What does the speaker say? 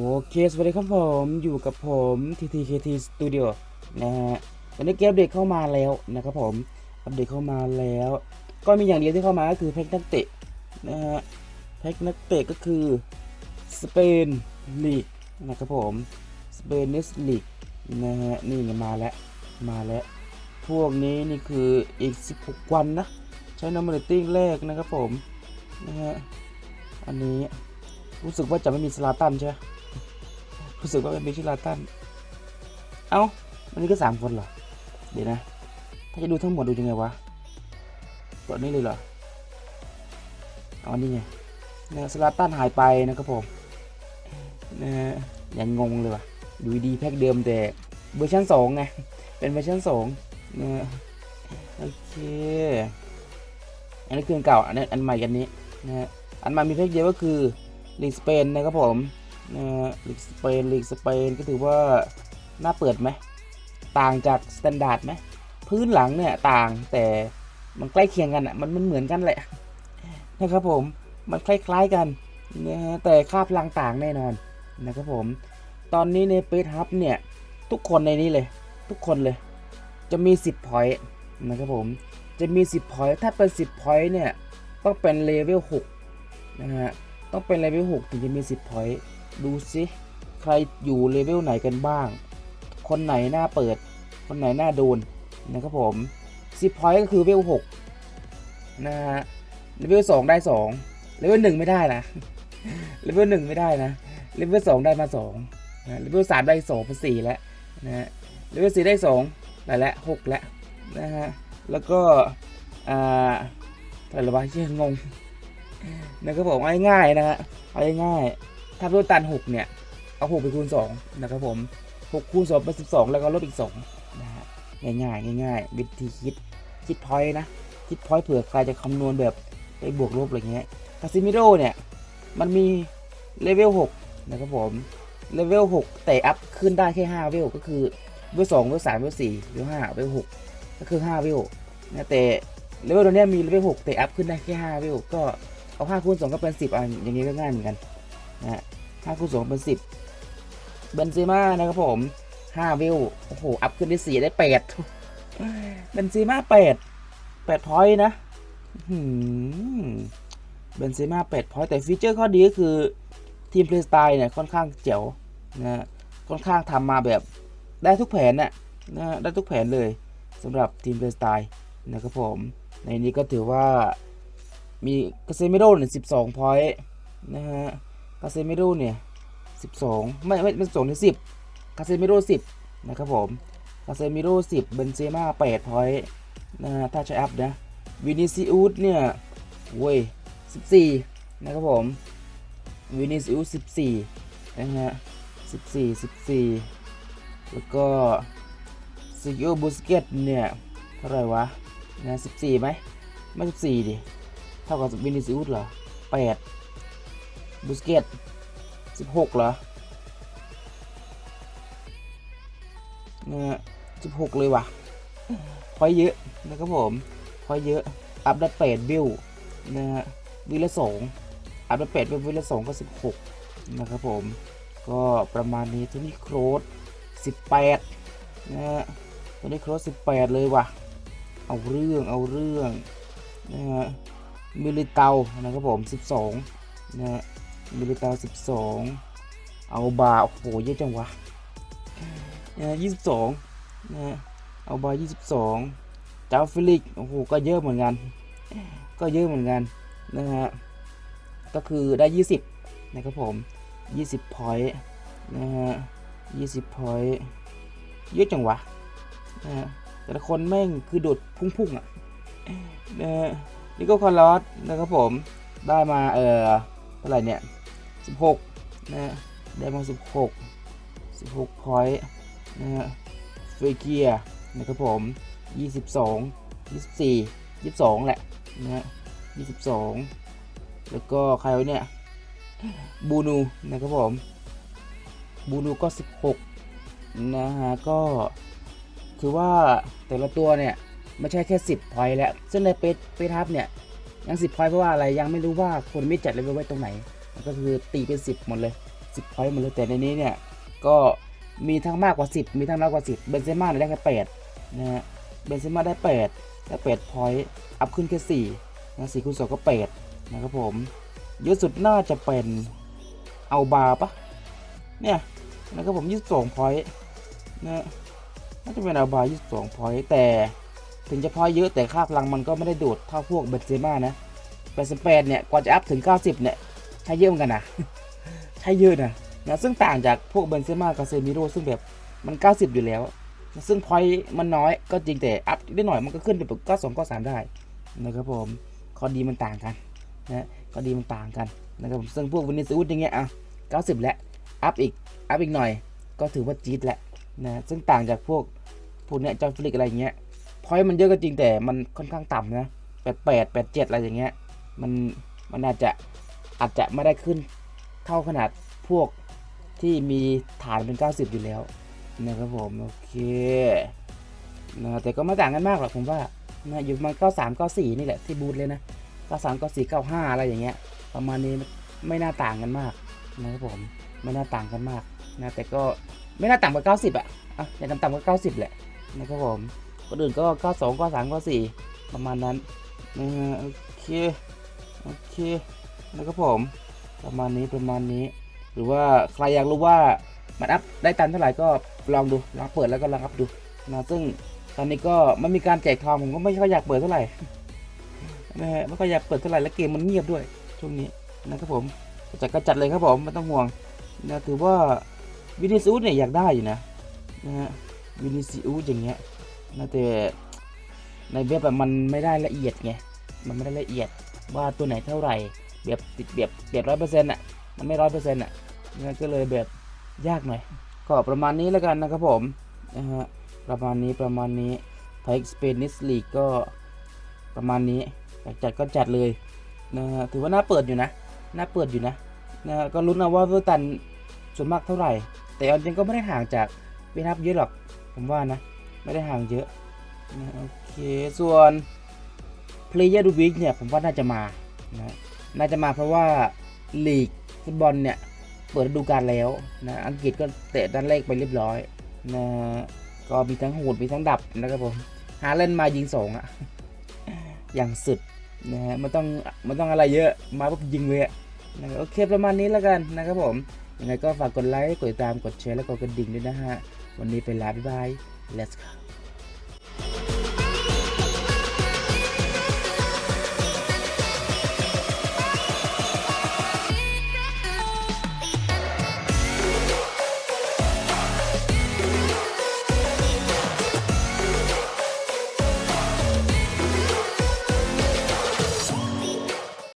โอเค สวัสดีครับผมอยู่กับผม TTKT Studio นะฮะวันนี้เกมอัปเดตเข้ามาแล้วนะครับผมอัปเดตเข้ามาแล้ว ก็มีอย่างเดียวที่เข้ามาก็คือแพ็กนักเตะนะฮะแพ็กนักเตะก็คือสเปนลีกนะครับผมสเปนนิสลีกนะฮะนี่มาแล้วมาแล้ว พวกนี้นี่คืออีก 16 วันนะ ใช้น้ำมันติ้งแรกนะครับผมนะฮะอันนี้รู้สึกว่าจะไม่มีสลาตันใช่ไหม รู้สึกว่าเป็นมิชิลาตัน เอ้ามันนี่ก็สามคนเหรอ เดี๋ยวนะ ถ้าจะดูทั้งหมดดูยังไงวะตัวนี้เลยเหรออ๋อนี่ไงนะสลาตันหายไปนะครับผมนะยังงงเลยว่ะดูดีแพ็คเดิมแต่เวอร์ชันสองไง เป็นเวอร์ชันสองนะโอเค อันนี้คือเก่า อันนี้อันใหม่กันนี้นะอันใหม่มีแพ็คเดียวก็คือลีกสเปนนะครับผม นะฮะลีกสเปนลีกสเปนก็ถือว่าน่าเปิดไหม ต่างจากสแตนดาร์ดไหม พื้นหลังเนี่ยต่างแต่มันใกล้เคียงกันอะมันมันเหมือนกันแหละนะครับผมมันคล้ายๆกันนะฮะแต่ค่าพลังต่างแน่นอนนะครับผม ตอนนี้ในเปทับเนี่ย ทุกคนในนี้เลย ทุกคนเลย จะมี 10พอยต์นะครับผม จะมี 10พอยต์ถ้าเป็น 10พอยต์เนี่ย ต้องเป็นเลเวล6นะฮะ ต้องเป็นเลเวล6ถึงจะมี 10พอยต์ดูซิใครอยู่เลเวลไหนกันบ้าง คนไหนหน้าเปิด คนไหนหน้าโดนนะครับผม 10พอยต์ก็คือเลเวล6นะฮะเลเวล2ได้2เลเวล1ไม่ได้นะเลเวล1ไม่ได้นะเลเวล2ได้มา2นะเลเวล3ได้2เป็น4แล้วนะฮะเลเวล4ได้2ได้แล้ว6แล้วนะฮะแล้วก็อ่าอะไรวะเชื่องง นะครับผมเอาง่ายๆนะฮะเอาง่ายๆถ้าลดตัน6เนี่ยเอา6ไปคูณ2นะครับผม6คูณ2เป็น12แล้วก็ลดอีก2นะฮะง่ายๆง่ายๆวิธีคิดคิดพอยนะคิดพอยเผื่อใครจะคำนวณแบบไปบวกลบอะไรเงี้ยคาซิมิโดเนี่ยมันมีเลเวล6นะครับผมเลเวล6แต่อัพขึ้นได้แค่5เวลก็คือเวล2เวล3เวล4เวล5เวล6ก็คือ5เวลนะแต่เลเวลตัวนี้มีเลเวล6แต่อัพขึ้นได้แค่5เวลก็ เอา5คูณ2ก็เป็น10อะอย่างงี้ก็ง่ายเหมือนกันนะฮะ5คูณ2เป็น10เบนเซม่านะครับผม5เวลโอ้โหอัพขึ้นได้4ได้8เบนเซม่า8 8พอยต์นะเบนเซม่า8พอยต์แต่ฟีเจอร์ข้อดีก็คือทีมเพลย์สไตล์เนี่ยค่อนข้างเจ๋วนะค่อนข้างทำมาแบบได้ทุกแผนน่ะนะฮะได้ทุกแผนเลยสำหรับทีมเพลย์สไตล์นะครับผม ในนี้ก็ถือว่า มีกาเซมิโดเนี่ย12พอยต์นะฮะกาเซมิโดเนี่ย12ไม่ไม่ไม่12ถึง10กาเซมิโด10นะครับผมกาเซมิโด10เบนเซม่า8พอยต์นะฮะถ้าใช้อัพนะวินิซิอุสเนี่ยเว้ย14นะครับผมวินิซิอุส14นะฮะ14 14แล้วก็ซิกิโอบูสเกตเนี่ยเท่าไหร่วะนะ14ไหมไม่14ดิ เท่ากับวินิซิอุสเหรอ8บูสเกต16เหรอเนี่ย16เลยว่ะพอยเยอะนะครับผมพอยเยอะ อัพได้8วิวนะฮะวิลละ2อัพได้8วิววิลละ2ก็16นะครับผม ก็ประมาณนี้ทีนี้โครส18นะฮะตัวนี้โครส18เลยว่ะ เอาเรื่องเอาเรื่องนะฮะ มิลิเตานะครับผม 12นะฮะมิลิเตา12 เอาบาโอ้โหเยอะจังวะนะฮะ22นะฮะเอาบา22เจ้าฟิลิกโอ้โหก็เยอะเหมือนกัน ก็เยอะเหมือนกันนะฮะก็คือได้ 20 นะครับผม 20 พอยต์นะฮะ20 พอยต์เยอะจังวะนะฮะแต่ละคนแม่งคือโดดพุ่งๆอะนะฮะ นี่ก็คอร์ลอสนะครับผมได้มาเออเท่าไหร่เนี่ย16นะฮะได้มา16 16พอยต์นะฮะเฟเกียนะครับผม22 24 22แหละนะฮะ22แล้วก็ใครวะเนี่ยบูนูนะครับผมบูนูก็16นะฮะก็คือว่าแต่ละตัวเนี่ย ไม่ใช่แค่ 10พอยต์แล้วซึ่งในเปเปทับเนี่ยยัง10พอยต์เพราะว่าอะไรยังไม่รู้ว่าคนไม่จัดเลเวลไว้ตรงไหนก็คือตีเป็น 10 หมดเลย 10พอยต์หมดเลยแต่ในนี้เนี่ยก็มีทั้งมากกว่า 10 มีทั้งน้อยกว่า 10 เบนเซม่าได้แค่8นะฮะเบนเซม่าได้8ได้8พอยต์อัพขึ้นแค่4นะ4คูณ2ก็8นะครับผมเยอะสุดน่าจะเป็นเอาบาปะเนี่ยนะครับผม22พอยต์นะน่าจะเป็นเอาบา22พอยต์แต่ ถึงจะพอยเยอะแต่ค่าพลังมันก็ไม่ได้โดดเท่าพวกเบนเซม่านะเบนเซแปดเนี่ยกว่าจะอัพถึง 90 เนี่ยใช้เยอะเหมือนกันนะใช้เยอะนะนะซึ่งต่างจากพวกเบนเซม่ากับเซมิโรซึ่งแบบมัน 90 อยู่แล้ว ซึ่งพอยมันน้อยก็จริงแต่อัพได้หน่อยมันก็ขึ้นไปแบบ92 93ได้นะครับผมข้อดีมันต่างกันนะข้อดีมันต่างกันนะครับผมซึ่งพวกวินิสอุสอย่างเงี้ยอะ90 แล้วอัพอีกอัพอีกหน่อย ก็ถือว่าจี๊ดแหล้วนะซึ่งต่างจากพวกพวกเนี้ยจอฟลิกอะไรเงี้ย พอยต์มันเยอะก็จริงแต่มันค่อนข้างต่ำนะ88 87อะไรอย่างเงี้ย มันมันอาจจะอาจจะไม่ได้ขึ้นเท่าขนาดพวกที่มีฐานเป็น 90 อยู่แล้วนะครับผม โอเคนะแต่ก็ไม่ต่างกันมากหรอกผมว่านะอยู่ประมาณ93 94 นี่แหละที่บูทเลยนะ 93 94 95 อะไรอย่างเงี้ย ประมาณนี้ไม่น่าต่างกันมากนะครับผมไม่น่าต่างกันมากนะแต่ก็ไม่น่าต่างกว่า 90 อะอะอย่างต่ำๆก็ 90 แหละนะครับผม คนอื่นก็92 93 94ประมาณนั้นนะฮะโอเคโอเคนะครับผม ประมาณนี้ประมาณนี้ หรือว่าใครอยากรู้ว่ามันอัพได้ตันเท่าไหร่ก็ลองดูลองเปิดแล้วก็ลองอัพดูนะซึ่งตอนนี้ก็ไม่มีการแจกทองผมก็ไม่ค่อยอยากเปิดเท่าไหร่นะฮะไม่ค่อยอยากเปิดเท่าไหร่และเกมมันเงียบด้วยช่วงนี้นะครับผมจัดก็จัดเลยครับผมไม่ต้องห่วงนะถือว่าวินิซิอุสเนี่ยอยากได้อยู่นะนะฮะวินิซิอุสอย่างเงี้ย นะแต่ในเว็บมันไม่ได้ละเอียดไง มันไม่ได้ละเอียดว่าตัวไหนเท่าไหร่แบบติดแบบแบบร้อยเปอร์เซ็นต์อะ มันไม่ร้อยเปอร์เซ็นต์อะงั้นก็เลยแบบยากหน่อย ก็ประมาณนี้แล้วกันนะครับผม นะฮะ ประมาณนี้ประมาณนี้ไทยสเปนิสลีกก็ประมาณนี้อยากจัดก็จัดเลยนะฮะ ถือว่าน่าเปิดอยู่นะ น่าเปิดอยู่นะ นะฮะ ก็ลุ้นเอาว่าเวอร์ตันส่วนมากเท่าไหร่ แต่เอาจริงก็ไม่ได้ห่างจากเวนับเยอะหรอก ผมว่านะ ไม่ได้ห่างเยอะนะโอเค ส่วน Player of the Week เนี่ย ผมว่าน่าจะมานะน่าจะมาเพราะว่าลีกฟุตบอลเนี่ย เปิดฤดูกาลแล้วนะอังกฤษก็เตะด้านเลขไปเรียบร้อยนะก็มีทั้งโหดมีทั้งดับนะครับผมหาเล่นมายิงสองอะอย่างสุดนะฮะมันต้องมันต้องอะไรเยอะมาปุ๊บยิงเลยอะนะโอเคประมาณนี้แล้วกันนะครับผมยังไงก็ฝากกดไลค์กดติดตามกดแชร์และกดกระดิ่งด้วยนะฮะวันนี้ไปลาบ๊ายบาย let's go